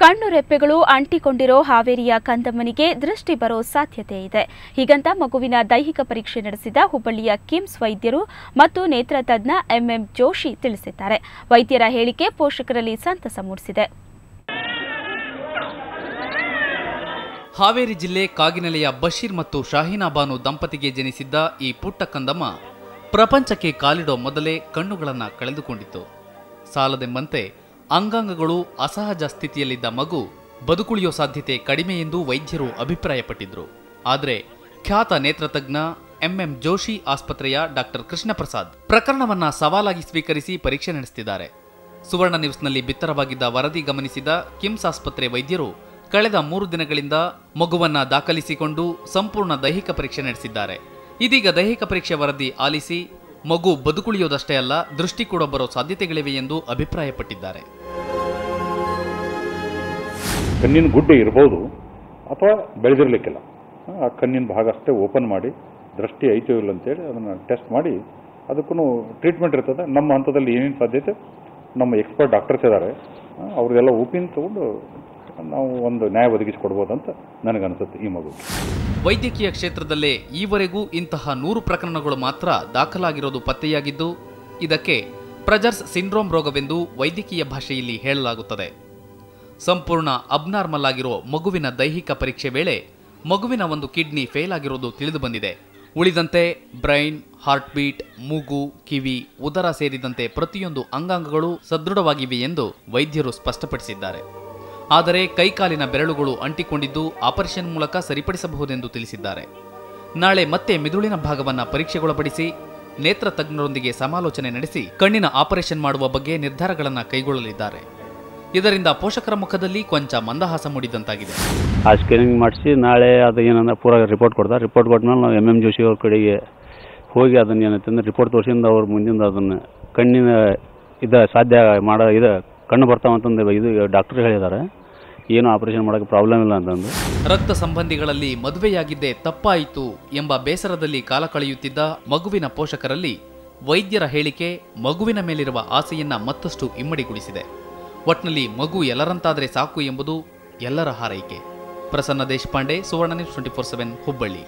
ಕಣ್ಣು ರೆಪ್ಪೆಗಳು ಅಂಟಿಕೊಂಡಿರೋ ಹಾವೇರಿಯ ಕಂದಮ್ಮನಿಗೆ ದೃಷ್ಟಿ ಬರೋ ಸಾಧ್ಯತೆ ಇದೆ. ಹೀಗಂತ ಮಗುವಿನ ದೈಹಿಕ ಪರೀಕ್ಷೆ ನಡೆಸಿದ ಹುಬ್ಬಳ್ಳಿಯ ಕಿಮ್ಸ್ ವೈದ್ಯರು ಮತ್ತು ನೇತ್ರ ತಜ್ಞ ಎಂಎಂ ಜೋಶಿ ತಿಳಿಸಿದ್ದಾರೆ. ವೈದ್ಯರ ಹೇಳಿಕೆ ಪೋಷಕರಲ್ಲಿ ಸಂತಸ ಮೂಡಿಸಿದೆ. ಹಾವೇರಿ ಜಿಲ್ಲೆ ಕಾಗಿನೆಲೆಯ ಬಶೀರ್ ಮತ್ತು ಶಾಹೀನಾಬಾನು ದಂಪತಿಗೆ ಜನಿಸಿದ್ದ ಈ ಪುಟ್ಟ ಕಂದಮ್ಮ ಪ್ರಪಂಚಕ್ಕೆ ಕಾಲಿಡೋ ಮೊದಲೇ ಕಣ್ಣುಗಳನ್ನು ಕಳೆದುಕೊಂಡಿತ್ತು. ಸಾಲದೆಂಬಂತೆ ಅಂಗಾಂಗಗಳು ಅಸಹಜ ಸ್ಥಿತಿಯಲ್ಲಿದ್ದ ಮಗು ಬದುಕುಳಿಯೋ ಸಾಧ್ಯತೆ ಕಡಿಮೆ ಎಂದು ವೈದ್ಯರು ಅಭಿಪ್ರಾಯಪಟ್ಟಿದ್ರು. ಆದರೆ ಖ್ಯಾತ ನೇತ್ರತಜ್ಞ ಎಂಎಂ ಜೋಶಿ ಆಸ್ಪತ್ರೆಯ ಡಾಕ್ಟರ್ ಕೃಷ್ಣ ಪ್ರಸಾದ್ ಪ್ರಕರಣವನ್ನ ಸವಾಲಾಗಿ ಸ್ವೀಕರಿಸಿ ಪರೀಕ್ಷೆ ನಡೆಸುತ್ತಿದ್ದಾರೆ ಸುವರ್ಣ ನ್ಯೂಸ್ನಲ್ಲಿ ಬಿತ್ತರವಾಗಿದ್ದ ವರದಿ ಗಮನಿಸಿದ ಕಿಮ್ಸ್ ಆಸ್ಪತ್ರೆ ವೈದ್ಯರು ಕಳೆದ ಮೂರು ದಿನಗಳಿಂದ ಮಗುವನ್ನ ದಾಖಲಿಸಿಕೊಂಡು ಸಂಪೂರ್ಣ ದೈಹಿಕ ಪರೀಕ್ಷೆ ನಡೆಸಿದ್ದಾರೆ. ಇದೀಗ ದೈಹಿಕ ಪರೀಕ್ಷೆ ವರದಿ ಆಲಿಸಿ ಮಗು ಬದುಕುಳಿಯೋದಷ್ಟೇ ಅಲ್ಲ ದೃಷ್ಟಿ ಕೂಡ ಬರೋ ಸಾಧ್ಯತೆಗಳಿವೆ ಎಂದು ಅಭಿಪ್ರಾಯಪಟ್ಟಿದ್ದಾರೆ. ಕಣ್ಣಿನ ಗುಡ್ಡೆ ಇರ್ಬೋದು ಅಥವಾ ಬೆಳೆದಿರಲಿಕ್ಕಿಲ್ಲ. ಆ ಕಣ್ಣಿನ ಭಾಗ ಅಷ್ಟೇ ಓಪನ್ ಮಾಡಿ, ದೃಷ್ಟಿ ಐತೋ ಇಲ್ಲ ಅಂತೇಳಿ ಅದನ್ನು ಟೆಸ್ಟ್ ಮಾಡಿ ಅದಕ್ಕೂ ಟ್ರೀಟ್ಮೆಂಟ್ ಇರ್ತದೆ. ನಮ್ಮ ಹಂತದಲ್ಲಿ ಏನೇನು ಸಾಧ್ಯತೆ? ನಮ್ಮ ಎಕ್ಸ್ಪರ್ಟ್ ಡಾಕ್ಟರ್ಸ್ ಇದ್ದಾರೆ ಅವ್ರದ್ದೆಲ್ಲ ಒಪಿನಿಯನ್ ತಗೊಂಡು ನಾವು ಒಂದು ನ್ಯಾಯ ಒದಗಿಸಿಕೊಡ್ಬೋದು ಅಂತ ನನಗನ್ಸುತ್ತೆ ಈ ಮಗು. ವೈದ್ಯಕೀಯ ಕ್ಷೇತ್ರದಲ್ಲೇ ಈವರೆಗೂ ಇಂತಹ ನೂರು ಪ್ರಕರಣಗಳು ಮಾತ್ರ ದಾಖಲಾಗಿರೋದು ಪತ್ತೆಯಾಗಿದ್ದು, ಇದಕ್ಕೆ ಪ್ರಜರ್ಸ್ ಸಿಂಡ್ರೋಮ್ ರೋಗವೆಂದು ವೈದ್ಯಕೀಯ ಭಾಷೆಯಲ್ಲಿ ಹೇಳಲಾಗುತ್ತದೆ. ಸಂಪೂರ್ಣ ಅಬ್ನಾರ್ಮಲ್ ಆಗಿರೋ ಮಗುವಿನ ದೈಹಿಕ ಪರೀಕ್ಷೆ ವೇಳೆ ಮಗುವಿನ ಒಂದು ಕಿಡ್ನಿ ಫೇಲ್ ಆಗಿರೋದು ತಿಳಿದುಬಂದಿದೆ ಉಳಿದಂತೆ ಬ್ರೈನ್ ಹಾರ್ಟ್ ಬೀಟ್ ಮೂಗು, ಕಿವಿ, ಉದರ ಸೇರಿದಂತೆ ಪ್ರತಿಯೊಂದು ಅಂಗಾಂಗಗಳು ಸದೃಢವಾಗಿವೆ ಎಂದು ವೈದ್ಯರು ಸ್ಪಷ್ಟಪಡಿಸಿದ್ದಾರೆ. ಆದರೆ ಕೈಕಾಲಿನ ಬೆರಳುಗಳು ಅಂಟಿಕೊಂಡಿದ್ದು ಆಪರೇಷನ್ ಮೂಲಕ ಸರಿಪಡಿಸಬಹುದೆಂದು ತಿಳಿಸಿದ್ದಾರೆ. ನಾಳೆ ಮತ್ತೆ ಮಿದುಳಿನ ಭಾಗವನ್ನು ಪರೀಕ್ಷೆಗೊಳಪಡಿಸಿ ನೇತ್ರ ತಜ್ಞರೊಂದಿಗೆ ಸಮಾಲೋಚನೆ ನಡೆಸಿ ಕಣ್ಣಿನ ಆಪರೇಷನ್ ಮಾಡುವ ಬಗ್ಗೆ ನಿರ್ಧಾರಗಳನ್ನು ಕೈಗೊಳ್ಳಲಿದ್ದಾರೆ. ಇದರಿಂದ ಪೋಷಕರ ಮುಖದಲ್ಲಿ ಕೊಂಚ ಮಂದಹಾಸ ಮೂಡಿದಂತಾಗಿದೆ. ಆ ಸ್ಕ್ಯಾನಿಂಗ್ ಮಾಡಿಸಿ ನಾಳೆ ಅದು ಏನಂದ್ರೆ ಪೂರ ರಿಪೋರ್ಟ್ ಕೊಡ್ತಾರೆ. ರಿಪೋರ್ಟ್ ಕೊಟ್ಮೇಲೆ ನಾವು ಎಂ ಎಂ ಜೋಶಿ ಅವ್ರ ಕಡೆಗೆ ಹೋಗಿ ಅದನ್ನ ಏನಂತ ಅಂದ್ರೆ ರಿಪೋರ್ಟ್ ತೋರಿಸಿಂದ ಅವ್ರು ಮುಂದಿಂದ ಅದನ್ನು ಕಣ್ಣಿನ ಇದ ಸಾಧ್ಯ ಮಾಡೋ ಇದು ಕಣ್ಣು ಬರ್ತಾವಂತಂದು ಇದು ಡಾಕ್ಟರ್ ಹೇಳಿದ್ದಾರೆ. ಏನು ಆಪರೇಷನ್ ಮಾಡೋಕ್ಕೆ ಪ್ರಾಬ್ಲಮ್ ಇಲ್ಲ ಅಂತಂದು. ರಕ್ತ ಸಂಬಂಧಿಗಳಲ್ಲಿ ಮದುವೆಯಾಗಿದ್ದೇ ತಪ್ಪಾಯಿತು ಎಂಬ ಬೇಸರದಲ್ಲಿ ಕಾಲ ಕಳೆಯುತ್ತಿದ್ದ ಮಗುವಿನ ಪೋಷಕರಲ್ಲಿ ವೈದ್ಯರ ಹೇಳಿಕೆ ಮಗುವಿನ ಮೇಲಿರುವ ಆಸೆಯನ್ನ ಮತ್ತಷ್ಟು ಇಮ್ಮಡಿಗೊಳಿಸಿದೆ. ಒಟ್ನಲ್ಲಿ ಮಗು ಎಲ್ಲರಂತಾದರೆ ಸಾಕು ಎಂಬುದು ಎಲ್ಲರ ಹಾರೈಕೆ. Prasanna Deshpande, Suvarna news twenty four seven, Hubballi.